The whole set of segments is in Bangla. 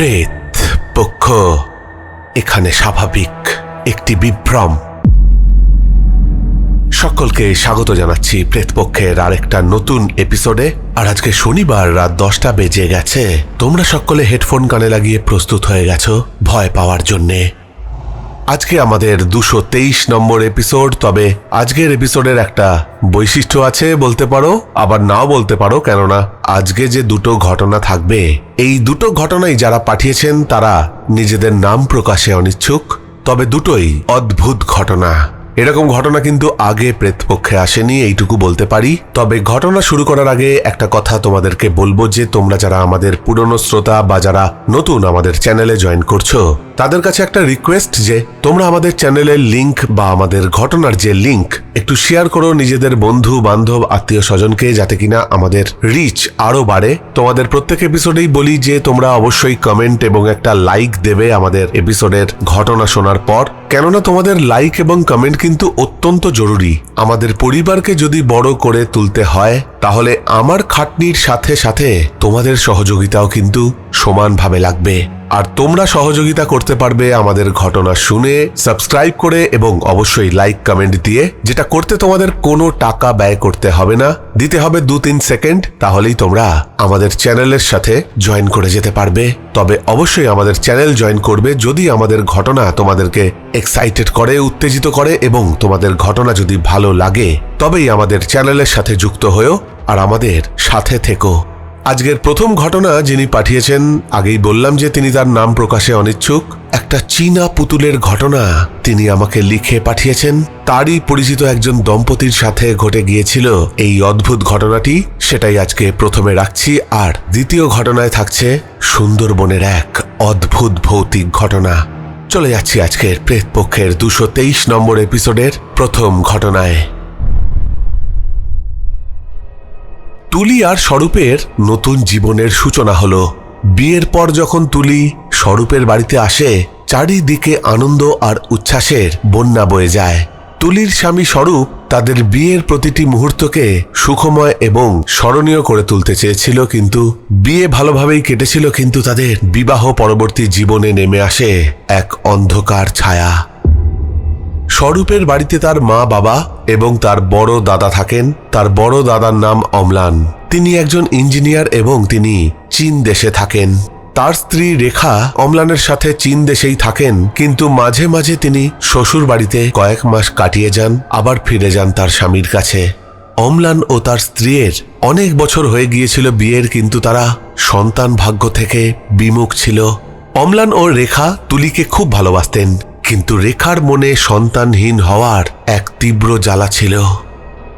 প্রেত পক্ষ। এখানে স্বাভাবিক একটি বিভ্রম। সকলকে স্বাগত জানাচ্ছি প্রেতপক্ষের আরেকটা নতুন এপিসোডে। আর আজকে শনিবার রাত দশটা বেজে গেছে। তোমরা সকলে হেডফোন কানে লাগিয়ে প্রস্তুত হয়ে গেছো ভয় পাওয়ার জন্যে। আজকে আমাদের দুশো তেইশ নম্বর এপিসোড তবে আজকের এপিসোডের একটা বৈশিষ্ট্য আছে বলতে পারো, আবার নাও বলতে পারো, কেননা আজকে যে দুটো ঘটনা থাকবে, এই দুটো ঘটনাই যারা পাঠিয়েছেন তারা নিজেদের নাম প্রকাশে অনিচ্ছুক, তবে দুটোই অদ্ভুত ঘটনা। এরকম ঘটনা কিন্তু আগে প্রেতপক্ষে আসেনি, এইটুকু বলতে পারি। তবে ঘটনা শুরু করার আগে একটা কথা তোমাদেরকে বলব যে তোমরা যারা আমাদের পুরনো শ্রোতা বা যারা নতুন আমাদের চ্যানেলে জয়েন করছ তাদের কাছে একটা রিকোয়েস্ট যে তোমরা আমাদের চ্যানেলের লিংক বা আমাদের ঘটনার যে লিংক একটু শেয়ার করো নিজেদের বন্ধু, বান্ধব, আত্মীয় স্বজনকে যাতে কিনা আমাদের রিচ আরও বাড়ে। তোমাদের প্রত্যেক এপিসোডেই বলি যে তোমরা অবশ্যই কমেন্ট এবং একটা লাইক দেবে আমাদের এপিসোডের ঘটনা শোনার পর। কেননা তোমাদের লাইক এবং কমেন্ট কিন্তু অত্যন্ত জরুরি। আমাদের পরিবারকে যদি বড় করে তুলতে হয়, তাহলে আমার খাটনির সাথে সাথে তোমাদের সহযোগিতাও কিন্তু সমানভাবে লাগবে। আর তোমরা সহযোগিতা করতে পারবে আমাদের ঘটনা শুনে সাবস্ক্রাইব করে এবং অবশ্যই লাইক কমেন্ট দিয়ে, যেটা করতে তোমাদের কোনো টাকা ব্যয় করতে হবে না, দিতে হবে দু তিন সেকেন্ড তাহলেই তোমরা আমাদের চ্যানেলের সাথে জয়েন করে যেতে পারবে। তবে অবশ্যই আমাদের চ্যানেল জয়েন করবে যদি আমাদের ঘটনা তোমাদেরকে এক্সাইটেড করে, উত্তেজিত করে এবং তোমাদের ঘটনা যদি ভালো লাগে, তবেই আমাদের চ্যানেলের সাথে যুক্ত হয়েও আর আমাদের সাথে থেকো। আজকের প্রথম ঘটনা যিনি পাঠিয়েছেন, আগেই বললাম যে তিনি তার নাম প্রকাশে অনিচ্ছুক। একটা চীনা পুতুলের ঘটনা তিনি আমাকে লিখে পাঠিয়েছেন। তারই পরিচিত একজন দম্পতির সাথে ঘটে গিয়েছিল এই অদ্ভুত ঘটনাটি। সেটাই আজকে প্রথমে রাখছি। আর দ্বিতীয় ঘটনায় থাকছে সুন্দরবনের এক অদ্ভুত ভৌতিক ঘটনা। চলে যাচ্ছি আজকের প্রেতপক্ষের দুশো তেইশ নম্বর এপিসোডের প্রথম ঘটনায়। তুলি আর স্বরূপের নতুন জীবনের সূচনা হলো। বিয়ের পর যখন তুলি স্বরূপের বাড়িতে আসে, চারিদিকে আনন্দ আর উচ্ছ্বাসের বন্যা বয়ে যায়। তুলির স্বামী স্বরূপ তাদের বিয়ের প্রতিটি মুহূর্তকে সুখময় এবং স্মরণীয় করে তুলতে চেয়েছিল কিন্তু বিয়ে ভালোভাবেই কেটেছিল কিন্তু তাদের বিবাহ পরবর্তী জীবনে নেমে আসে এক অন্ধকার ছায়া। স্বরূপের বাড়িতে তার মা বাবা এবং তার বড় দাদা থাকেন। তার বড় দাদার নাম অম্লান। তিনি একজন ইঞ্জিনিয়ার এবং তিনি চীন দেশে থাকেন। তার স্ত্রী রেখা অম্লানের সাথে চীন দেশেই থাকেন, কিন্তু মাঝে মাঝে তিনি শ্বশুর বাড়িতে কয়েক মাস কাটিয়ে যান, আবার ফিরে যান তার স্বামীর কাছে। অম্লান ও তার স্ত্রীর অনেক বছর হয়ে গিয়েছিল বিয়ের, কিন্তু তারা সন্তান ভাগ্য থেকে বিমুখ ছিল। অম্লান ও রেখা তুলিকে খুব ভালোবাসতেন। কিন্তু রেখার মনে সন্তানহীন হওয়ার এক তীব্র জ্বালা ছিল।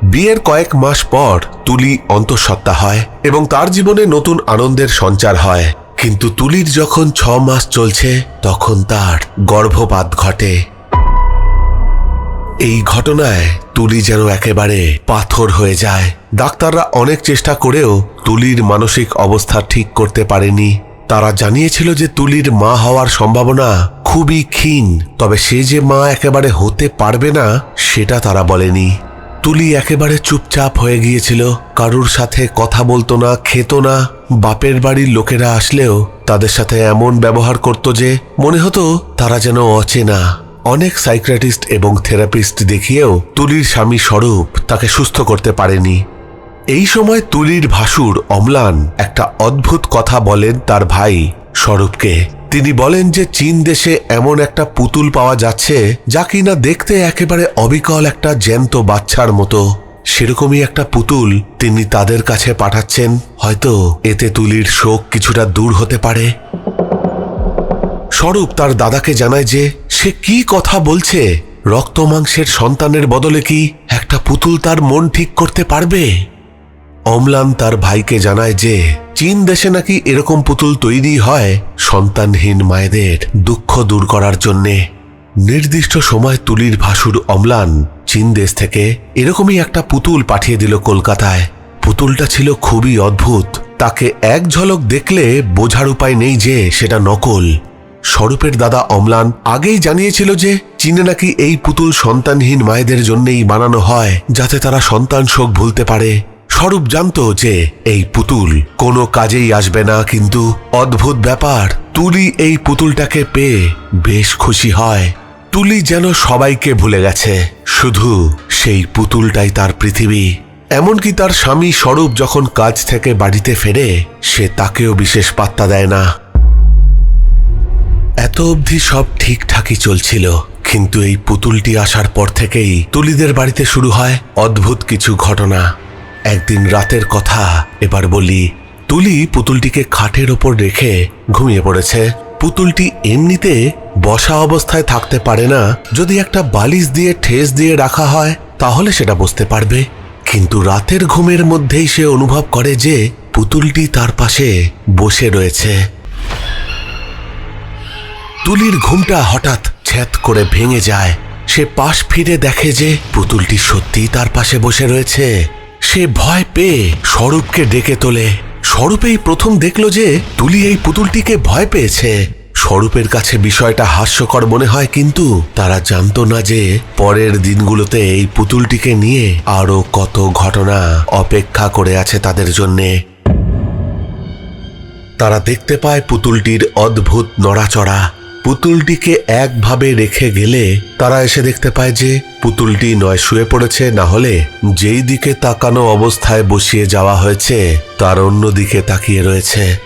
বিয়ের কয়েক মাস পর তুলি অন্তঃসত্ত্বা হয় এবং তার জীবনে নতুন আনন্দের সঞ্চার হয়। কিন্তু তুলির যখন ছ মাস চলছে, তখন তার গর্ভপাত ঘটে। এই ঘটনায় তুলি যেন একেবারে পাথর হয়ে যায়। ডাক্তাররা অনেক চেষ্টা করেও তুলির মানসিক অবস্থা ঠিক করতে পারেনি। তারা জানিয়েছিল যে তুলির মা হওয়ার সম্ভাবনা খুবই ক্ষীণ, তবে সে যে মা একেবারে হতে পারবে না, সেটা তারা বলেনি। তুলি একেবারে চুপচাপ হয়ে গিয়েছিল, কারুর সাথে কথা বলতো না, খেত না। বাপের বাড়ির লোকেরা আসলেও তাদের সাথে এমন ব্যবহার করত যে মনে হতো তারা যেন অচেনা। অনেক সাইক্রাটিস্ট এবং থেরাপিস্ট দেখিয়েও তুলির স্বামী স্বরূপ তাকে সুস্থ করতে পারেনি। এই সময় তুলির ভাসুর অম্লান একটা অদ্ভুত কথা বলেন তার ভাই স্বরূপকে তিনি বলেন যে চীন দেশে এমন একটা পুতুল পাওয়া যাচ্ছে যা কিনা দেখতে একেবারে অবিকল একটা জ্যান্ত বাচ্চার মতো। সেরকমই একটা পুতুল তিনি তাদের কাছে পাঠাচ্ছেন, হয়তো এতে তুলির শোক কিছুটা দূর হতে পারে। স্বরূপ তার দাদাকে জানায় যে সে কি কথা বলছে? রক্ত মাংসের সন্তানের বদলে কি একটা পুতুল তার মন ঠিক করতে পারবে? অম্লান তার ভাইকে জানায় যে, চীন দেশে নাকি এরকম পুতুল তৈরি হয় সন্তানহীন মায়েদের দুঃখ দূর করার জন্যে। নির্দিষ্ট সময় তুলির ভাসুর অম্লান চীন দেশ থেকে এরকমই একটা পুতুল পাঠিয়ে দিল কলকাতায়। পুতুলটা ছিল খুবই অদ্ভুত। তাকে এক ঝলক দেখলে বোঝার উপায় নেই যে সেটা নকল। স্বরূপের দাদা অম্লান আগেই জানিয়েছিল যে, চীনে নাকি এই পুতুল সন্তানহীন মায়েদের জন্যেই বানানো হয়, যাতে তারা সন্তান শোক ভুলতে পারে। স্বরূপ জানতো যে এই পুতুল কোনো কাজেই আসবে না, কিন্তু অদ্ভুত ব্যাপার। তুলি এই পুতুলটাকে পেয়ে বেশ খুশি হয়। তুলি যেন সবাইকে ভুলে গেছে। শুধু সেই পুতুলটাই তার পৃথিবী। এমনকি তার স্বামী স্বরূপ যখন কাজ থেকে বাড়িতে ফেরে, সে তাকেও বিশেষ পাত্তা দেয় না। এত অবধি সব ঠিকঠাকই চলছিল, কিন্তু এই পুতুলটি আসার পর থেকেই তুলিদের বাড়িতে শুরু হয় অদ্ভুত কিছু ঘটনা। একদিন রাতের কথা এবার বলি, তুলি পুতুলটিকে খাটের ওপর রেখে ঘুমিয়ে পড়েছে। পুতুলটি এমনিতে বসা অবস্থায় থাকতে পারে না। যদি একটা বালিশ দিয়ে ঠেস দিয়ে রাখা হয়, তাহলে সেটা বসতে পারবে। কিন্তু রাতের ঘুমের মধ্যেই সে অনুভব করে যে পুতুলটি তার পাশে বসে রয়েছে। তুলির ঘুমটা হঠাৎ ছ্যাত করে ভেঙে যায়। সে পাশ ফিরে দেখে যে পুতুলটি সত্যিই তার পাশে বসে রয়েছে। সে ভয় পেয়ে স্বরূপকে ডেকে তোলে। স্বরূপেই প্রথম দেখল যে তুলি এই পুতুলটিকে ভয় পেয়েছে। স্বরূপের কাছে বিষয়টা হাস্যকর মনে হয়, কিন্তু তারা জানতো না যে পরের দিনগুলোতে এই পুতুলটিকে নিয়ে আরও কত ঘটনা অপেক্ষা করে আছে তাদের জন্যে। তারা দেখতে পায় পুতুলটির অদ্ভুত নড়াচড়া। পুতুলটিকে একভাবে রেখে গেলে তারা এসে দেখতে পায় যে পুতুলটি নয় শুয়ে পড়েছে, না হলে যেই দিকে তাকানো অবস্থায় বসিয়ে যাওয়া হয়েছে, তার অন্য দিকে তাকিয়ে রয়েছে।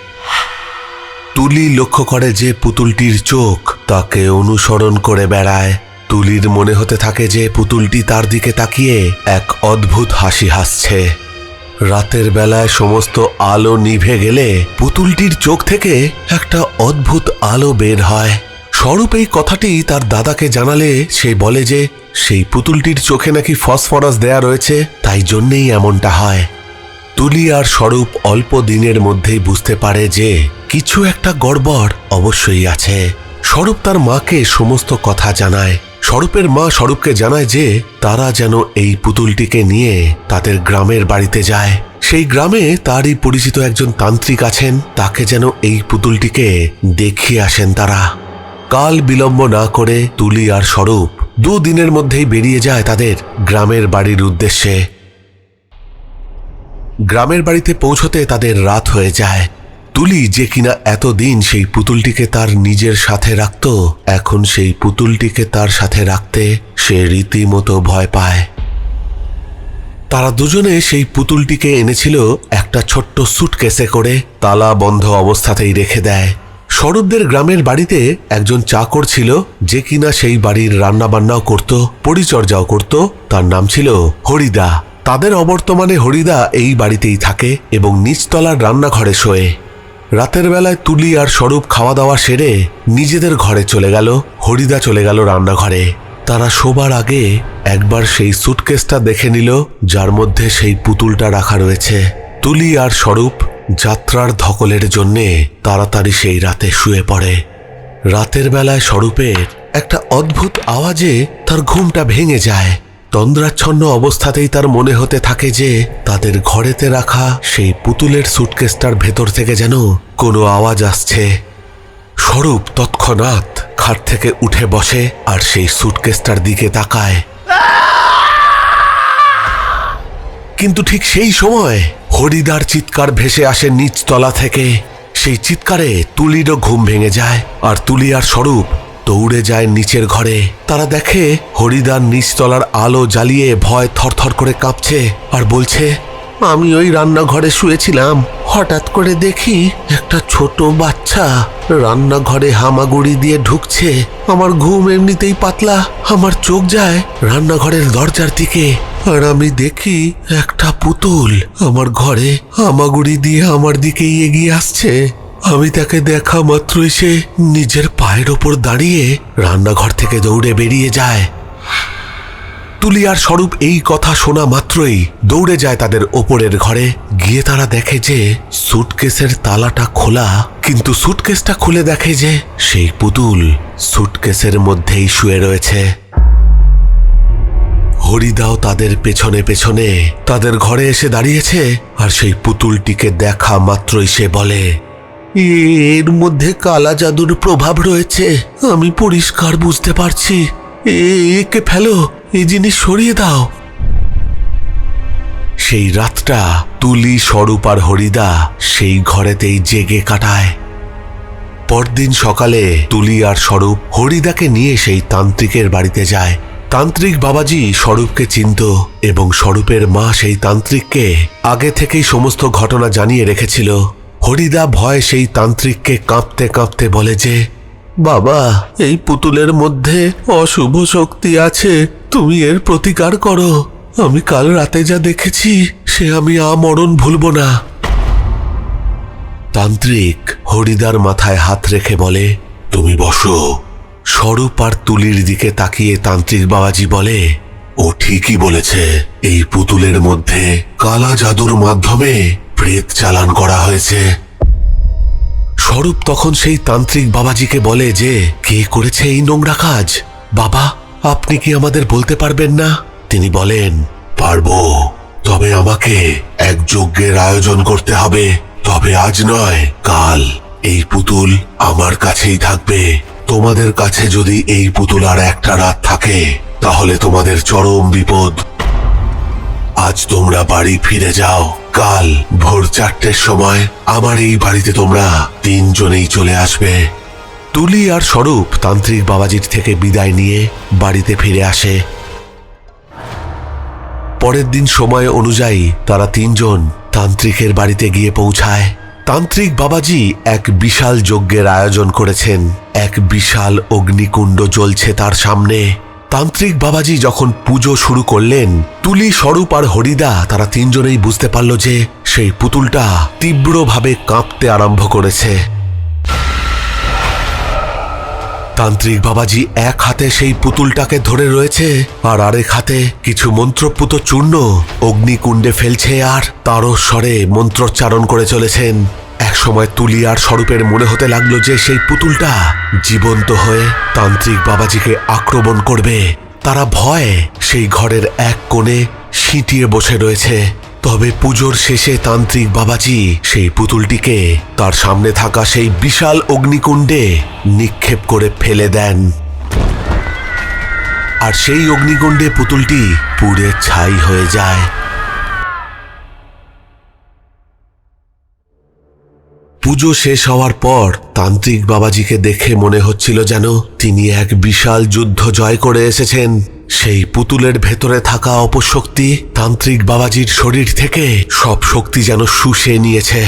তুলি লক্ষ্য করে যে পুতুলটির চোখ তাকে অনুসরণ করে বেড়ায়। তুলির মনে হতে থাকে যে পুতুলটি তার দিকে তাকিয়ে এক অদ্ভুত হাসি হাসছে। রাতের বেলায় সমস্ত আলো নিভে গেলে পুতুলটির চোখ থেকে একটা অদ্ভুত আলো বের হয়। স্বরূপ এই কথাটি তার দাদাকে জানালে সে বলে যে, সেই পুতুলটির চোখে নাকি ফসফরাস দেয়া রয়েছে, তাই জন্যেই এমনটা হয়। তুলি আর স্বরূপ অল্প দিনের মধ্যেই বুঝতে পারে যে, কিছু একটা গড়বড় অবশ্যই আছে। স্বরূপ তার মাকে সমস্ত কথা জানায়। স্বরূপের মা স্বরূপকে জানায় যে তারা যেন এই পুতুলটিকে নিয়ে তাদের গ্রামের বাড়িতে যায়। সেই গ্রামে তারই পরিচিত একজন তান্ত্রিক আছেন, তাকে যেন এই পুতুলটিকে দেখিয়ে আসেন তারা। কাল বিলম্ব না করে তুলি আর স্বরূপ দুদিনের মধ্যেই বেরিয়ে যায় তাদের গ্রামের বাড়ির উদ্দেশ্যে। গ্রামের বাড়িতে পৌঁছতে তাদের রাত হয়ে যায়। তুলি যে কিনা এতদিন সেই পুতুলটিকে তার নিজের সাথে রাখত, এখন সেই পুতুলটিকে তার সাথে রাখতে সে রীতিমতো ভয় পায়। তারা দুজনে সেই পুতুলটিকে এনেছিল একটা ছোট্ট সুটকেসে করে তালা বন্ধ অবস্থাতেই রেখে দেয়। স্বরূপদের গ্রামের বাড়িতে একজন চাকর ছিল, যে কিনা সেই বাড়ির রান্নাবান্নাও করত, পরিচর্যাও করত, তার নাম ছিল হরিদা। তাদের অবর্তমানে হরিদা এই বাড়িতেই থাকে এবং নিচতলার রান্নাঘরে শোয়ে। রাতের বেলায় তুলি আর স্বরূপ খাওয়া দাওয়া সেরে নিজেদের ঘরে চলে গেল, হরিদা চলে গেল রান্নাঘরে। তারা শোবার আগে একবার সেই সুটকেসটা দেখে নিল, যার মধ্যে সেই পুতুলটা রাখা রয়েছে। তুলি আর স্বরূপ যাত্রার ধকলের জন্যে তাড়াতাড়ি সেই রাতে শুয়ে পড়ে। রাতের বেলায় স্বরূপের একটা অদ্ভুত আওয়াজে তার ঘুমটা ভেঙে যায়। তন্দ্রাচ্ছন্ন অবস্থাতেই তার মনে হতে থাকে যে তাদের ঘরেতে রাখা সেই পুতুলের সুটকেসটার ভেতর থেকে যেন কোনো আওয়াজ আসছে। স্বরূপ তৎক্ষণাৎ খাট থেকে উঠে বসে আর সেই সুটকেসটার দিকে তাকায়। কিন্তু ঠিক সেই সময় হরিদার চিৎকার ভেসে আসে নিচতলা থেকে। সেই চিৎকারে তুলিরও ঘুম ভেঙে যায় আর তুলি আর স্বরূপ দৌড়ে যায় নিচের ঘরে। তারা দেখে হরিদার নিচতলার আলো জ্বালিয়ে ভয় থরথর করে কাঁপছে আর বলছে, আমি ওই রান্নাঘরে শুয়েছিলাম। হঠাৎ করে দেখি একটা ছোট বাচ্চা রান্নাঘরে হামাগুড়ি দিয়ে ঢুকছে। আমার ঘুম এমনিতেই পাতলা, আমার চোখ যায় রান্নাঘরের দরজার দিকে। আর আমি দেখি একটা পুতুল আমার ঘরে হামাগুড়ি দিয়ে আমার দিকেই এগিয়ে আসছে। আমি তাকে দেখা মাত্রই সে নিজের পায়ের ওপর দাঁড়িয়ে রান্নাঘর থেকে দৌড়ে বেরিয়ে যায়। তুলি আর স্বরূপ এই কথা শোনা মাত্রই দৌড়ে যায় তাদের ওপরের ঘরে। গিয়ে তারা দেখে যে সুটকেসের তালাটা খোলা, কিন্তু সুটকেসটা খুলে দেখে যে সেই পুতুল সুটকেসের মধ্যেই শুয়ে রয়েছে। হরিদাও তাদের পেছনে পেছনে তাদের ঘরে এসে দাঁড়িয়েছে, আর সেই পুতুলটিকে দেখা মাত্রই সে বলে এর মধ্যে কালা জাদুর প্রভাব রয়েছে। আমি পরিষ্কার বুঝতে পারছি। একে ফেলো এই জিনিস সরিয়ে দাও। সেই রাতটা তুলি স্বরূপ আর হরিদা সেই ঘরেতেই জেগে কাটায়। পরদিন সকালে তুলি আর স্বরূপ হরিদাকে নিয়ে সেই তান্ত্রিকের বাড়িতে যায়। তান্ত্রিক বাবাজি স্বরূপকে চিনত এবং স্বরূপের মা সেই তান্ত্রিককে আগে থেকেই সমস্ত ঘটনা জানিয়ে রেখেছিল। হরিদা ভয় সেই তান্ত্রিককে কাঁপতে কাঁপতে বলে যে, বাবা, এই পুতুলের মধ্যে অশুভ শক্তি আছে। তুমি এর প্রতিকার করো। আমি কাল রাতে যা দেখেছি, সে আমি আমরণ ভুলব না। তান্ত্রিক হরিদার মাথায় হাত রেখে বলে, তুমি বসো। স্বরূপ আর তুলির দিকে তাকিয়ে তান্ত্রিক বাবাজি বলে, ও ঠিকই বলেছে, এই পুতুলের মধ্যে কালা জাদুর মাধ্যমে প্রেত চালান করা হয়েছে। স্বরূপ তখন সেই তান্ত্রিক বাবাজিকে বলে যে, কে করেছে এই নোংরা কাজ? বাবা, আপনি কি আমাদের বলতে পারবেন না? তিনি বলেন, পারব। তবে আমাকে এক যজ্ঞের আয়োজন করতে হবে। তবে আজ নয়, কাল। এই পুতুল আমার কাছেই থাকবে। তোমাদের কাছে যদি এই পুতুল আর একটা রাত থাকে, তাহলে তোমাদের চরম বিপদ আজ তোমরা বাড়ি ফিরে যাও। কাল ভোর চারটের সময় আমার এই বাড়িতে তোমরা তিনজনেই চলে আসবে। তুলি আর স্বরূপ তান্ত্রিক বাবাজির থেকে বিদায় নিয়ে বাড়িতে ফিরে আসে। পরের দিন সময় অনুযায়ী তারা তিনজন তান্ত্রিকের বাড়িতে গিয়ে পৌঁছায়। তান্ত্রিক বাবাজি এক বিশাল যজ্ঞের আয়োজন করেছেন। এক বিশাল অগ্নিকুণ্ড জ্বলছে তার সামনে। তান্ত্রিক বাবাজি যখন পুজো শুরু করলেন, তুলি স্বরূপ আর হরিদা তারা তিনজনেই বুঝতে পারল যে সেই পুতুলটা তীব্রভাবে কাঁপতে আরম্ভ করেছে। তান্ত্রিক বাবাজি এক হাতে সেই পুতুলটাকে ধরে রয়েছে আর আরেক হাতে কিছু মন্ত্রপুত চূর্ণ অগ্নিকুণ্ডে ফেলছে আর তারও স্বরে মন্ত্রোচ্চারণ করে চলেছেন। এক সময় তুলি আর স্বরূপের মনে হতে লাগল যে সেই পুতুলটা জীবন্ত হয়ে তান্ত্রিক বাবাজিকে আক্রমণ করবে। তারা ভয়ে সেই ঘরের এক কোণে সিঁটিয়ে বসে রয়েছে। তবে পুজোর শেষে তান্ত্রিক বাবাজি সেই পুতুলটিকে তার সামনে থাকা সেই বিশাল অগ্নিকুণ্ডে নিক্ষেপ করে ফেলে দেন। আর সেই অগ্নিকুণ্ডে পুতুলটি পুড়ে ছাই হয়ে যায়। পুজো শেষ হওয়ার পর তান্ত্রিক বাবাজিকে দেখে মনে হচ্ছিল যেন তিনি এক বিশাল যুদ্ধ জয় করে এসেছেন। সেই পুতুলের ভেতরে থাকা অপশক্তি তান্ত্রিক বাবাজির শরীর থেকে সব শক্তি যেন শুষে নিয়েছে।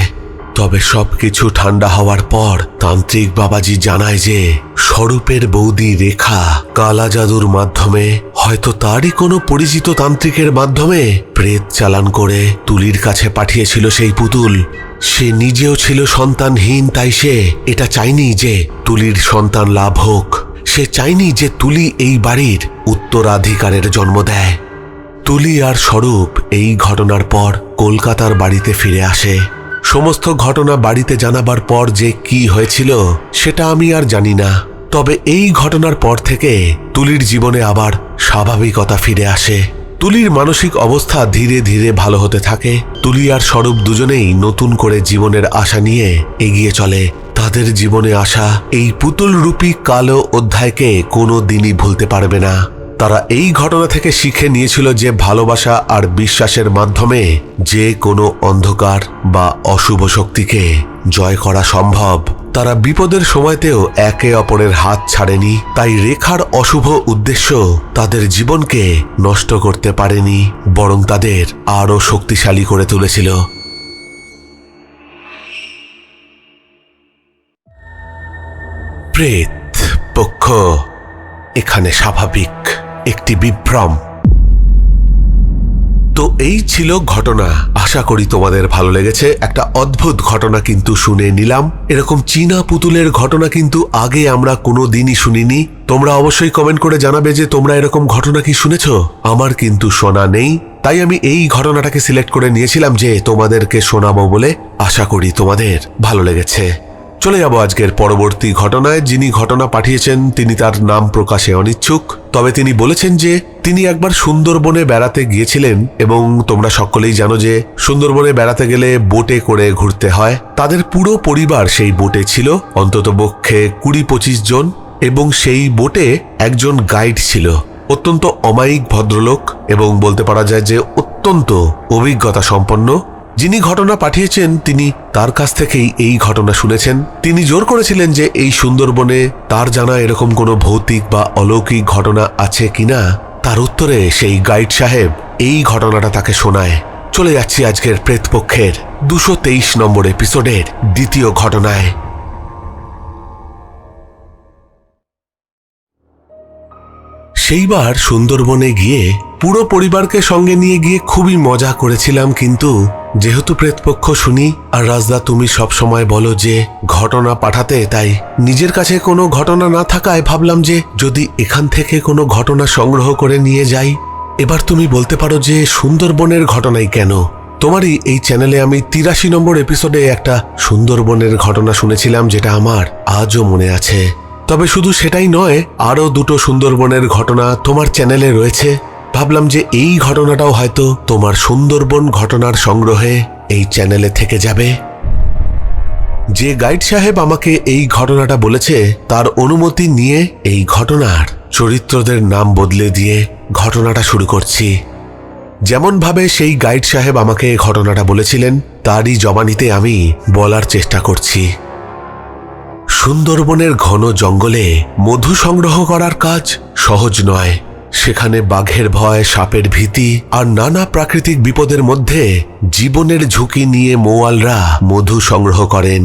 তবে সবকিছু ঠান্ডা হওয়ার পর তান্ত্রিক বাবাজি জানায় যে স্বরূপের বৌদি রেখা কালা জাদুর মাধ্যমে, হয়তো তারই কোনো পরিচিত তান্ত্রিকের মাধ্যমে প্রেত চালান করে তুলির কাছে পাঠিয়েছিল সেই পুতুল। সে নিজেও ছিল সন্তানহীন, তাই সে এটা চায়নি যে তুলির সন্তান লাভ হোক। সে চায়নি যে তুলি এই বাড়ির উত্তরাধিকারের জন্ম দেয়। তুলি আর স্বরূপ এই ঘটনার পর কলকাতার বাড়িতে ফিরে আসে। সমস্ত ঘটনা বাড়িতে জানাবার পর যে কি হয়েছিল, সেটা আমি আর জানি না। তবে এই ঘটনার পর থেকে তুলির জীবনে আবার স্বাভাবিকতা ফিরে আসে। তুলির মানসিক অবস্থা ধীরে ধীরে ভালো হতে থাকে। তুলি আর স্বরূপ দুজনেই নতুন করে জীবনের আশা নিয়ে এগিয়ে চলে। তাদের জীবনে আসা এই পুতুলরূপী কালো অধ্যায়কে কোনো দিনই ভুলতে পারবে না। তারা এই ঘটনা থেকে শিখে নিয়েছিল যে ভালোবাসা আর বিশ্বাসের মাধ্যমে যে কোনো অন্ধকার বা অশুভ শক্তিকে জয় করা সম্ভব। তারা বিপদের সময়তেও একে অপরের হাত ছাড়েনি, তাই রেখার অশুভ উদ্দেশ্য তাদের জীবনকে নষ্ট করতে পারেনি, বরং তাদের আরও শক্তিশালী করে তুলেছিল। প্রেত পক্ষ, এখানে স্বাভাবিক। একটি বিভ্রম। তো এই ছিল ঘটনা। আশা করি তোমাদের ভালো লেগেছে। একটা অদ্ভুত ঘটনা কিন্তু শুনে নিলাম। এরকম চীনা পুতুলের ঘটনা কিন্তু আগে আমরা কোনো দিনই শুনিনি। তোমরা অবশ্যই কমেন্ট করে জানাবে যে তোমরা এরকম ঘটনা কি শুনেছ। আমার কিন্তু শোনা নেই। তাই আমি এই ঘটনাটাকে সিলেক্ট করে নিয়েছিলাম যে তোমাদেরকে শোনাবো বলে আশা করি তোমাদের ভালো লেগেছে। চলে যাব আজকের পরবর্তী ঘটনায়। যিনি ঘটনা পাঠিয়েছেন, তিনি তার নাম প্রকাশে অনিচ্ছুক। তবে তিনি বলেছেন যে, তিনি একবার সুন্দরবনে বেড়াতে গিয়েছিলেন এবং তোমরা সকলেই জানো যে, সুন্দরবনে বেড়াতে গেলে বোটে করে ঘুরতে হয়। তাদের পুরো পরিবার সেই বোটে ছিল অন্ততপক্ষে কুড়ি পঁচিশ জন, এবং সেই বোটে একজন গাইড ছিল। অত্যন্ত অমায়িক ভদ্রলোক এবং বলতে পারা যায় যে, অত্যন্ত অভিজ্ঞতা সম্পন্ন যিনি ঘটনা পাঠিয়েছেন, তিনি তার কাছ থেকেই এই ঘটনা শুনেছেন। তিনি জোর করেছিলেন যে এই সুন্দরবনে তার জানা এরকম কোনো ভৌতিক বা অলৌকিক ঘটনা আছে কিনা। তার উত্তরে সেই গাইড সাহেব এই ঘটনাটা তাকে শোনায়। চলে যাচ্ছি আজকের প্রেতপক্ষের দুশো তেইশ নম্বর এপিসোডের দ্বিতীয় ঘটনায়। সেইবার সুন্দরবনে গিয়ে পুরো পরিবারকে সঙ্গে নিয়ে গিয়ে খুবই মজা করেছিলাম কিন্তু যেহেতু প্রেতপক্ষ শুনি আর রাজদা তুমি সব সময় বলো যে ঘটনা পাঠাতে, তাই নিজের কাছে কোনো ঘটনা না থাকায় ভাবলাম যে যদি এখান থেকে কোনো ঘটনা সংগ্রহ করে নিয়ে যাই। এবার তুমি বলতে পারো যে সুন্দরবনের ঘটনাই কেন? তোমারই এই চ্যানেলে আমি তিরাশি নম্বর এপিসোডে একটা সুন্দরবনের ঘটনা শুনেছিলাম যেটা আমার আজও মনে আছে। তবে শুধু সেটাই নয়, আরও দুটো সুন্দরবনের ঘটনা তোমার চ্যানেলে রয়েছে। ভাবলাম যে এই ঘটনাটাও হয়তো তোমার সুন্দরবন ঘটনার সংগ্রহে এই চ্যানেলে থেকে যাবে। যে গাইড সাহেব আমাকে এই ঘটনাটা বলেছে, তার অনুমতি নিয়ে এই ঘটনার চরিত্রদের নাম বদলে দিয়ে ঘটনাটা শুরু করছি। যেমনভাবে সেই গাইড সাহেব আমাকে ঘটনাটা বলেছিলেন, তারই জবানিতে আমি বলার চেষ্টা করছি। সুন্দরবনের ঘন জঙ্গলে মধু সংগ্রহ করার কাজ সহজ নয়। সেখানে বাঘের ভয়, সাপের ভীতি আর নানা প্রাকৃতিক বিপদের মধ্যে জীবনের ঝুঁকি নিয়ে মোয়ালরা মধু সংগ্রহ করেন।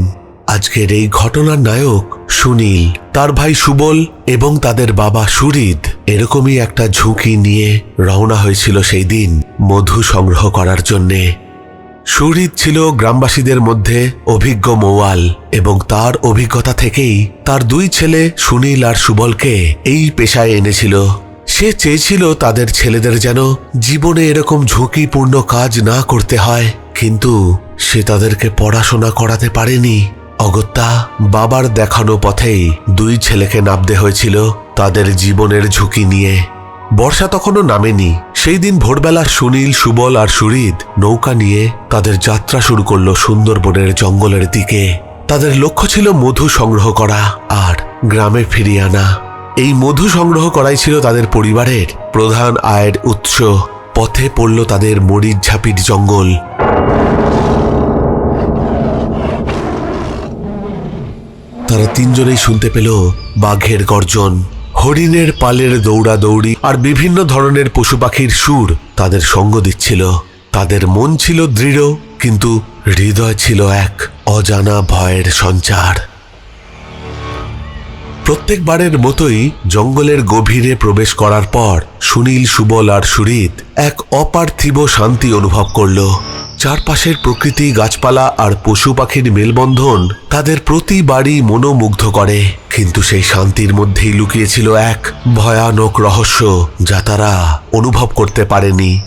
আজকের এই ঘটনার নায়ক সুনীল, তার ভাই সুবল এবং তাদের বাবা সুরিদ এরকমই একটা ঝুঁকি নিয়ে রওনা হয়েছিল সেই দিন মধু সংগ্রহ করার জন্যে। সুরিত ছিল গ্রামবাসীদের মধ্যে অভিজ্ঞ মোয়াল এবং তার অভিজ্ঞতা থেকেই তার দুই ছেলে সুনীল আর সুবলকে এই পেশায় এনেছিল। সে চেয়েছিল তাদের ছেলেদের যেন জীবনে এরকম ঝুঁকিপূর্ণ কাজ না করতে হয়, কিন্তু সে তাদেরকে পড়াশোনা করাতে পারেনি। অগত্যা বাবার দেখানো পথেই দুই ছেলেকে নামতে হয়েছিল তাদের জীবনের ঝুঁকি নিয়ে। বর্ষা তখনও নামেনি। সেই দিন ভোরবেলা সুনীল, সুবল আর সুরিদ নৌকা নিয়ে তাদের যাত্রা শুরু করল সুন্দরবনের জঙ্গলের দিকে। তাদের লক্ষ্য ছিল মধু সংগ্রহ করা আর গ্রামে ফিরিয়ে আনা। এই মধু সংগ্রহ করাই ছিল তাদের পরিবারের প্রধান আয়ের উৎস। পথে পড়ল তাদের মরিচ ঝাপির জঙ্গল। তারা তিনজনেই শুনতে পেল বাঘের গর্জন। হরিণের পালের দৌড়াদৌড়ি আর বিভিন্ন ধরনের পশু পাখির সুর তাদের সঙ্গ দিচ্ছিল। তাদের মন ছিল দৃঢ়, কিন্তু হৃদয় ছিল এক অজানা ভয়ের সঞ্চার। প্রত্যেকবারের মতোই জঙ্গলের গভীরে প্রবেশ করার পর সুনীল, সুবল আর সুরিত এক অপার্থিব শান্তি অনুভব করল। চারপাশের প্রকৃতি, গাছপালা আর পশু পাখির মেলবন্ধন তাদের প্রতিবারই মনোমুগ্ধ করে। কিন্তু সেই শান্তির মধ্যেই লুকিয়েছিল এক ভয়ানক রহস্য যা তারা অনুভব করতে পারেনি।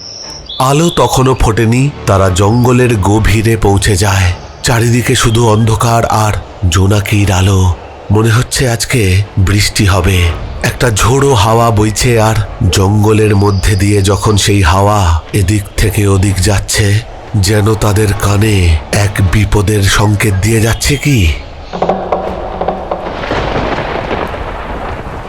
আলো তখনও ফোটেনি, তারা জঙ্গলের গভীরে পৌঁছে যায়। চারিদিকে শুধু অন্ধকার আর জোনাকির আলো। মনে হচ্ছে আজকে বৃষ্টি হবে। একটা ঝোড়ো হাওয়া বইছে আর জঙ্গলের মধ্যে দিয়ে যখন সেই হাওয়া এদিক থেকে ওদিক যাচ্ছে যেন তাদের কানে এক বিপদের সংকেত দিয়ে যাচ্ছে কি?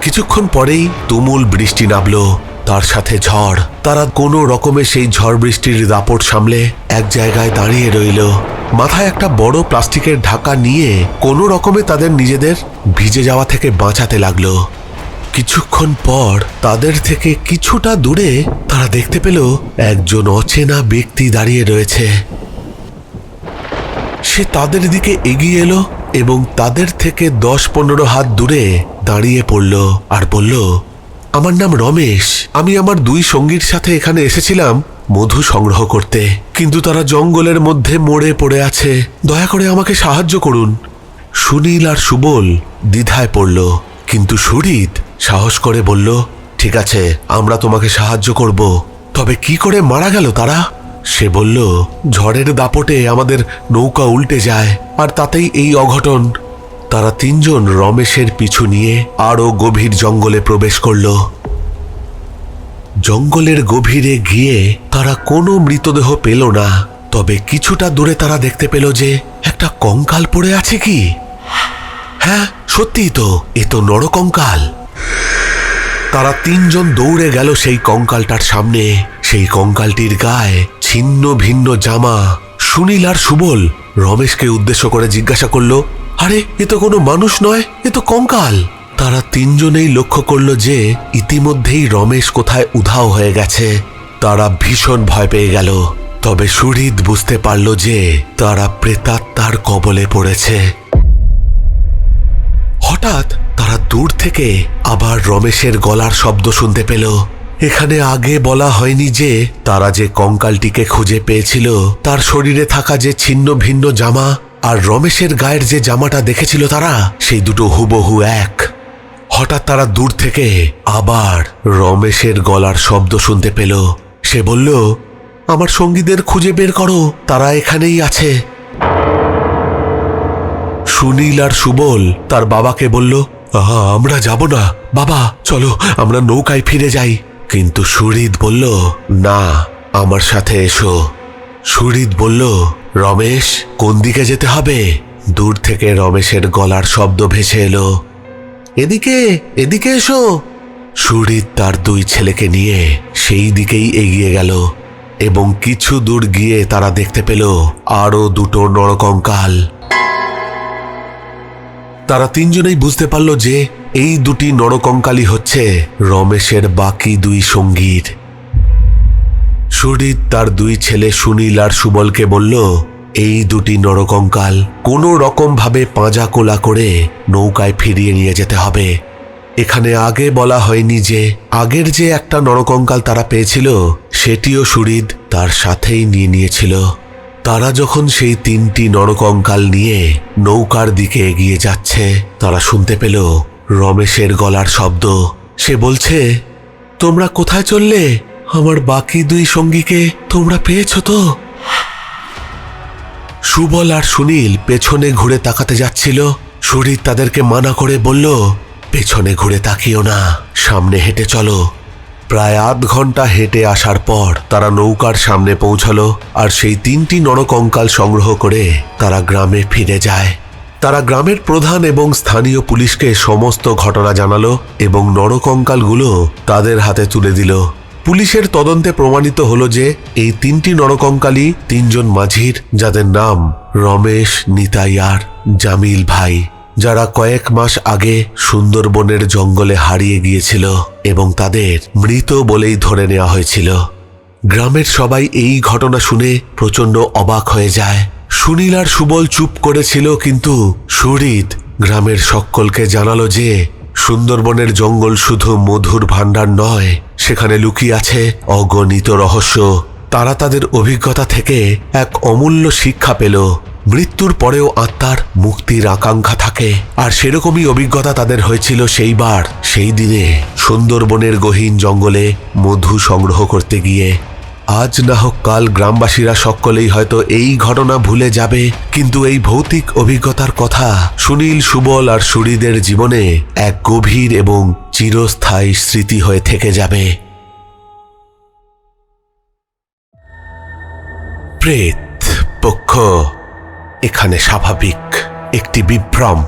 কিছুক্ষণ পরেই তুমুল বৃষ্টি নামলো, তার সাথে ঝড়। তারা কোনো রকমে সেই ঝড় বৃষ্টির দাপট সামলে এক জায়গায় দাঁড়িয়ে রইল। মাথায় একটা বড় প্লাস্টিকের ঢাকা নিয়ে কোনো রকমে তাদের নিজেদের ভিজে যাওয়া থেকে বাঁচাতে লাগল। কিছুক্ষণ পর তাদের থেকে কিছুটা দূরে তারা দেখতে পেল একজন অচেনা ব্যক্তি দাঁড়িয়ে রয়েছে। সে তাদের দিকে এগিয়ে এলো এবং তাদের থেকে দশ পনেরো হাত দূরে দাঁড়িয়ে পড়ল আর বলল, আমার নাম রমেশ। আমি আমার দুই সঙ্গীর সাথে এখানে এসেছিলাম মধু সংগ্রহ করতে। কিন্তু তারা জঙ্গলের মধ্যে মরে পড়ে আছে। দয়া করে আমাকে সাহায্য করুন। সুনীল আর সুবল দ্বিধায় পড়ল। কিন্তু সুরিত সাহস করে বলল, ঠিক আছে, আমরা তোমাকে সাহায্য করব। তবে কি করে মারা গেল তারা? সে বলল, ঝড়ের দাপটে আমাদের নৌকা উল্টে যায়, আর তাতেই এই অঘটন। তারা তিনজন রমেশের পিছু নিয়ে আরও গভীর জঙ্গলে প্রবেশ করল। জঙ্গলের গভীরে গিয়ে তারা কোনো মৃতদেহ পেল না, তবে কিছুটা দূরে তারা দেখতে পেল যে একটা কঙ্কাল পড়ে আছে কি? হ্যাঁ সত্যিই তো, এ তো নরকঙ্কাল। তারা তিনজন দৌড়ে গেল সেই কঙ্কালটার সামনে। সেই কঙ্কালটির গায়ে ছিন্ন ভিন্ন জামা। সুনীল আর সুবল রমেশকে উদ্দেশ্য করে জিজ্ঞাসা করল, আরে, এ তো কোনো মানুষ নয়, এ তো কঙ্কাল? তারা তিনজনেই লক্ষ্য করল যে ইতিমধ্যেই রমেশ কোথায় উধাও হয়ে গেছে। তারা ভীষণ ভয় পেয়ে গেল। তবে সুহৃদ বুঝতে পারল যে তারা প্রেতাত্মার কবলে পড়েছে। হঠাৎ তারা দূর থেকে আবার রমেশের গলার শব্দ শুনতে পেল। এখানে আগে বলা হয়নি যে তারা যে কঙ্কালটিকে খুঁজে পেয়েছিল, তার শরীরে থাকা যে ছিন্ন ভিন্ন জামা আর রমেশের গায়ের যে জামাটা দেখেছিল তারা, সেই দুটো হুবহু এক। হঠাৎ তারা দূর থেকে আবার রমেশের গলার শব্দ শুনতে পেল। সে বলল, আমার সঙ্গীদের খুঁজে বের করো, তারা এখানেই আছে। সুনীল আর সুবল তার বাবাকে বলল "আহা, আমরা যাব না। বাবা চলো আমরা নৌকায় ফিরে যাই। কিন্তু সুরিদ বলল না আমার সাথে এসো। সুরিদ বলল রমেশ কোন দিকে যেতে হবে? দূর থেকে রমেশের গলার শব্দ ভেসে এলো এদিকে এদিকে এসো। সুরিত তার দুই ছেলেকে নিয়ে সেই দিকেই এগিয়ে গেল এবং কিছু দূর গিয়ে তারা দেখতে পেল আরও দুটো নরকঙ্কাল। তারা তিনজনেই বুঝতে পারল যে এই দুটি নরকঙ্কালই হচ্ছে রমেশের বাকি দুই সঙ্গীর। সুরিত তার দুই ছেলে সুনীল আর সুবলকে বলল, এই দুটি নরকঙ্কাল কোনো রকম ভাবে পাঁজা কোলা করে নৌকায় ফিরিয়ে নিয়ে যেতে হবে। এখানে আগে বলা হয়নি যে আগের যে একটা নরকঙ্কাল তারা পেয়েছিল, সেটিও সুরিদ তার সাথেই নিয়ে নিয়েছিল। তারা যখন সেই তিনটি নরকঙ্কাল নিয়ে নৌকার দিকে এগিয়ে যাচ্ছে, তারা শুনতে পেল রমেশের গলার শব্দ। সে বলছে, তোমরা কোথায় চললে? আমার বাকি দুই সঙ্গীকে তোমরা পেয়েছ তো? সুবল আর সুনীল পেছনে ঘুরে তাকাতে যাচ্ছিল। সুরিত তাদেরকে মানা করে বলল, পেছনে ঘুরে তাকিও না, সামনে হেঁটে চলো। প্রায় আধ ঘণ্টা হেঁটে আসার পর তারা নৌকার সামনে পৌঁছালো আর সেই তিনটি নরকঙ্কাল সংগ্রহ করে তারা গ্রামে ফিরে যায়। তারা গ্রামের প্রধান এবং স্থানীয় পুলিশকে সমস্ত ঘটনা জানালো এবং নরকঙ্কালগুলো তাদের হাতে তুলে দিল। পুলিশের তদন্তে প্রমাণিত হলো যে এই তিনটি নরকঙ্কালই তিনজন মাঝির, যাদের নাম রমেশ নিতাইয়ার জামিল ভাই। যারা কয়েক মাস আগে সুন্দরবনের জঙ্গলে হারিয়ে গিয়েছিল এবং তাদের মৃত বলেই ধরে নেওয়া হয়েছিল। গ্রামের সবাই এই ঘটনা শুনে প্রচণ্ড অবাক হয়ে যায়। সুনীল আর সুবল চুপ করেছিল কিন্তু সুরিত গ্রামের সকলকে জানালো যে সুন্দরবনের জঙ্গল শুধু মধুর ভাণ্ডার নয়, সেখানে লুকিয়ে আছে অগণিত রহস্য। তারা তাদের অভিজ্ঞতা থেকে এক অমূল্য শিক্ষা পেল। মৃত্যুর পরেও আত্মার মুক্তির আকাঙ্ক্ষা থাকে। আর সেরকমই অভিজ্ঞতা তাদের হয়েছিল সেইবার, সেই দিনে। সুন্দরবনের গহীন জঙ্গলে মধু সংগ্রহ করতে গিয়ে। আজ না হোক কাল গ্রামবাসীরা সকলেই হয়তো এই ঘটনা ভুলে যাবে, কিন্তু এই ভৌতিক অভিজ্ঞতার কথা সুনীল, সুবল আর সুরিদের জীবনে এক গভীর এবং চিরস্থায়ী স্মৃতি হয়ে থেকে যাবে। প্রেত পক্ষ। এখানে স্বাভাবিক একটি বিভ্রম।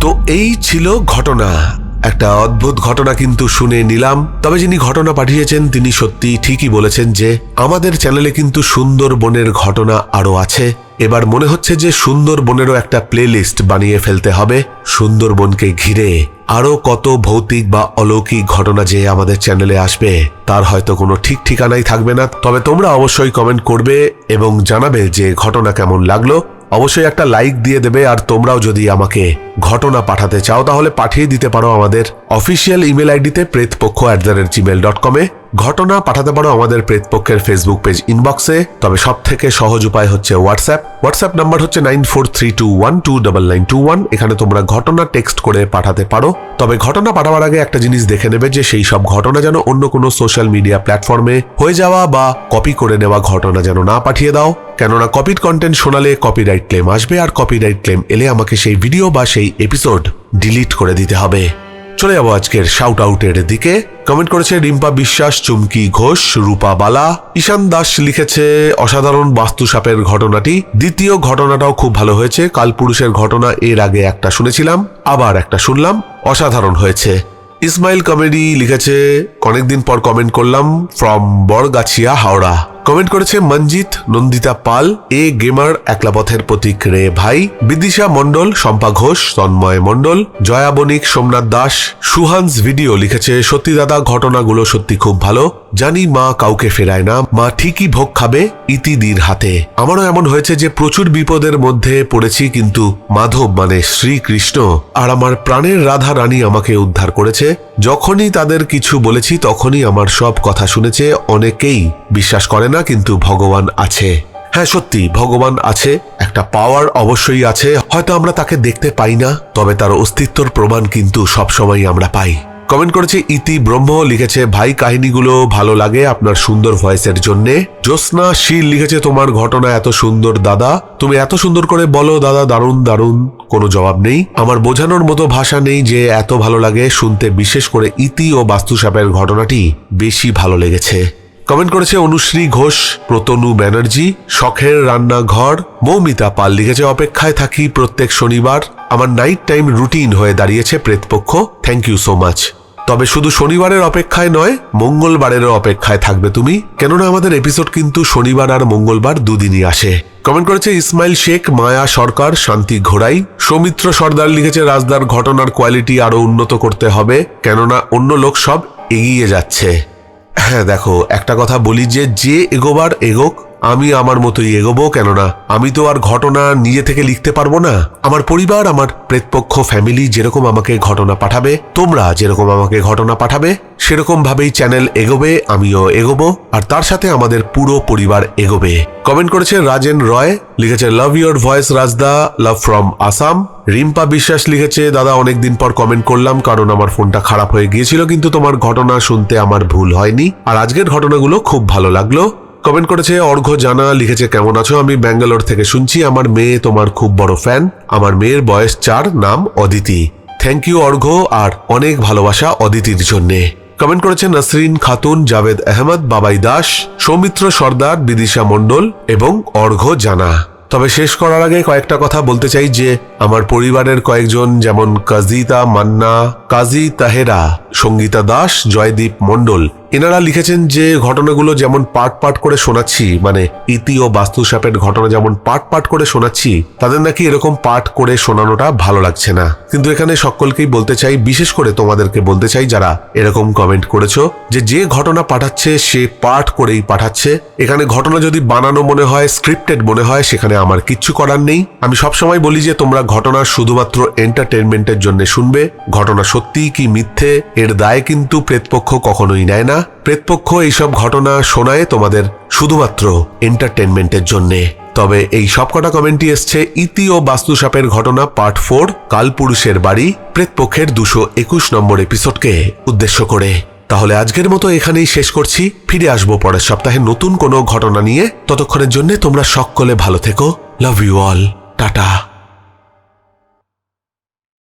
তো এই ছিল ঘটনা। একটা অদ্ভুত ঘটনা কিন্তু শুনে নিলাম। তবে যিনি ঘটনা পাঠিয়েছেন, তিনি সত্যি ঠিকই বলেছেন যে, আমাদের চ্যানেলে কিন্তু সুন্দরবনের ঘটনা আরও আছে। এবার মনে হচ্ছে যে সুন্দরবনেরও একটা প্লেলিস্ট বানিয়ে ফেলতে হবে। সুন্দরবনকে ঘিরে আরও কত ভৌতিক বা অলৌকিক ঘটনা যে আমাদের চ্যানেলে আসবে, তার হয়তো কোনো ঠিক ঠিকানাই থাকবে না। তবে তোমরা অবশ্যই কমেন্ট করবে এবং জানাবে যে ঘটনা কেমন লাগল। অবশ্যই একটা লাইক দিয়ে দেবে আর তোমরাও যদি আমাকে ঘটনা পাঠাতে চাও, তাহলে পাঠিয়ে দিতে পারো আমাদের অফিসিয়াল ইমেল আইডিতে Pretpokkho at the rate Gmail dot কমে ঘটনা পাঠাতে পারো আমাদের প্রেতপক্ষের ফেসবুক পেজ ইনবক্সে তবে সব থেকে সহজ উপায় হচ্ছে হোয়াটসঅ্যাপ হোয়াটসঅ্যাপ নাম্বার হচ্ছে nine four three two one two double nine two one এখানে তোমরা ঘটনা টেক্সট করে পাঠাতে পারো। তবে ঘটনা পাঠাবার আগে একটা জিনিস দেখে নেবে যে সেই সব ঘটনা যেন অন্য কোনো সোশ্যাল মিডিয়া প্ল্যাটফর্মে হয়ে যাওয়া বা কপি করে নেওয়া ঘটনা যেন না পাঠিয়ে দাও। কেননা কপিড কন্টেন্ট শোনালে কপিরাইট ক্লেম আসবে আর কপিরাইট ক্লেম এলে আমাকে সেই ভিডিও বা সেই এপিসোড ডিলিট করে দিতে হবে। চলে যাব আজকের শাউট আউটের দিকে। কমেন্ট করেছে রিম্পা বিশ্বাস, চুমকি ঘোষ, রূপা বালা। ঈশান দাস লিখেছে, অসাধারণ বাস্তুসাপের ঘটনাটি। দ্বিতীয় ঘটনাটাও খুব ভালো হয়েছে। কালপুরুষের ঘটনা এর আগে একটা শুনেছিলাম, আবার একটা শুনলাম, অসাধারণ হয়েছে। ইসমাইল কমেডি লিখেছে, অনেকদিন পর কমেন্ট করলাম ফ্রম বড়গাছিয়া হাওড়া। কমেন্ট করেছে মঞ্জিত নন্দিতা পাল, এ গেমার একলাপথের প্রতীক রে ভাই। বিদিশা মণ্ডল, শম্পা ঘোষ, তন্ময় মণ্ডল, জয়া বণিক, সোমনাথ দাস, সুহান্স ভিডিও লিখেছে, সত্যি দাদা, ঘটনাগুলো সত্যি খুব ভালো। জানি মা কাউকে ফেরায় না, মা ঠিকই ভোগ খাবে ইতিদির হাতে। আমারও এমন হয়েছে যে প্রচুর বিপদের মধ্যে পড়েছি, কিন্তু মাধব মানে শ্রীকৃষ্ণ। আর আমার প্রাণের রাধা রানী আমাকে উদ্ধার করেছে। যখনই তাদের কিছু বলেছি, তখনই আমার সব কথা শুনেছে, অনেকেই বিশ্বাস করে না কিন্তু ভগবান আছে। হ্যাঁ সত্যি, ভগবান আছে, একটা পাওয়ার অবশ্যই আছে, হয়তো আমরা তাকে দেখতে পাই না, তবে তার অস্তিত্বর প্রমাণ কিন্তু সবসময় আমরা পাই। কমেন্ট করেছে ইতি ব্রহ্ম, লিখেছে, ভাই, কাহিনীগুলো ভালো লাগে আপনার সুন্দর ভয়েসের জন্যে। জ্যোৎস্না, শীল লিখেছে, তোমার ঘটনা এত সুন্দর, দাদা। তুমি এত সুন্দর করে বলো, দাদা, দারুণ দারুণ, কোনো জবাব নেই। আমার বোঝানোর মতো ভাষা নেই যে এত ভালো লাগে শুনতে, বিশেষ করে ইতি ও বাস্তুসাপের ঘটনাটি বেশি ভালো লেগেছে। কমেন্ট করেছে অনুশ্রী ঘোষ, প্রতনু ব্যানার্জি, শখের রান্নাঘর, মৌমিতা পাল লিখেছে, অপেক্ষায় থাকি প্রত্যেক শনিবার। আমার নাইট টাইম রুটিন হয়ে দাঁড়িয়েছে Pretpokkho. Thank you so much তবে শুধু শনিবারের অপেক্ষায় নয়, মঙ্গলবারেরও অপেক্ষায় থাকবে তুমি। কেননা আমাদের এপিসোড কিন্তু শনিবার আর মঙ্গলবার দুদিনই আসে। কমেন্ট করেছে, ইসমাইল শেখ, মায়া সরকার, শান্তি ঘোড়াই। সৌমিত্র সর্দার লিখেছে, রাজদার ঘটনার কোয়ালিটি আরও উন্নত করতে হবে। কেননা অন্য লোক সব এগিয়ে যাচ্ছে। হ্যাঁ দেখো একটা কথা বলি যে যে এগোবার এগোক আমি আমার মতোই এগোবো কেননা আমি তো আর ঘটনা নিজে থেকে লিখতে পারব না। আমার পরিবার, আমার প্রেতপক্ষ ফ্যামিলি যেরকম আমাকে ঘটনা পাঠাবে, তোমরা যেরকম আমাকে ঘটনা পাঠাবে সেরকম ভাবেই চ্যানেল এগোবে, আমিও এগোবো, আর তার সাথে আমাদের পুরো পরিবার এগোবে। কমেন্ট করেছে রাজেন রয় লিখেছে love your voice Rajda love from Assam Rimpa Biswas লিখেছে, দাদা, অনেকদিন পর কমেন্ট করলাম, কারণ আমার ফোনটা খারাপ হয়ে গিয়েছিল, কিন্তু তোমার ঘটনা শুনতে আমার ভুল হয়নি। আর আজকের ঘটনাগুলো খুব ভালো লাগল। কমেন্ট করেছে, অর্ঘ্য জানা লিখেছে, কেমন আছো? আমি ব্যাঙ্গালোর থেকে শুনছি, আমার মেয়ে তোমার খুব বড় ফ্যান। আমার মেয়ের বয়স চার, নাম অদিতি। থ্যাংক ইউ অর্ঘ্য, আর অনেক ভালোবাসা অদিতির জন্যে। কমেন্ট করেছে, নাসরিন খাতুন, জাভেদ আহমদ, বাবাই দাস, সৌমিত্র সর্দার, বিদিশা মণ্ডল এবং অর্ঘ্য জানা। তবে শেষ করার আগে কয়েকটা কথা বলতে চাই যে, আমার পরিবারের কয়েকজন যেমন কাজিতা মান্না, কাজী তাহেরা, সঙ্গীতা দাস, জয়দীপ মণ্ডল এনারা লিখেছেন যে ঘটনাগুলো যেমন পাট পাট করে শোনাচ্ছি মানে ইতি ও বাস্তুসাপের ঘটনা যেমন পাট পাট করে শোনাচ্ছি, তাদের নাকি এরকম পাঠ করে শোনানোটা ভালো লাগছে না। কিন্তু এখানে সকলকেই বলতে চাই, বিশেষ করে তোমাদেরকে বলতে চাই, যারা এরকম কমেন্ট করেছ, যে যে ঘটনা পাঠাচ্ছে, সে পাঠ করেই পাঠাচ্ছে। এখানে ঘটনা যদি বানানো মনে হয় স্ক্রিপ্টেড মনে হয়, সেখানে আমার কিচ্ছু করার নেই। আমি সবসময় বলি যে তোমরা ঘটনা শুধুমাত্র এন্টারটেনমেন্টের জন্য শুনবে, ঘটনা সত্যি কি মিথ্যে, এর দায় কিন্তু প্রেতপক্ষ কখনোই নেয় না। প্রেতপক্ষ এইসব ঘটনা শোনায় তোমাদের শুধুমাত্র এন্টারটেনমেন্টের জন্যে। তবে এই সবকটা কমেন্টই এসছে, ইতি ও বাস্তুসাপের ঘটনা পার্ট ফোর, কালপুরুষের বাড়ি প্রেতপক্ষের দুশো একুশ নম্বর এপিসোডকে উদ্দেশ্য করে। তাহলে আজকের মতো এখানেই শেষ করছি। ফিরে আসব পরের সপ্তাহে নতুন কোনো ঘটনা নিয়ে। ততক্ষণের জন্য তোমরা সকলে ভালো থেকো। Love you all tata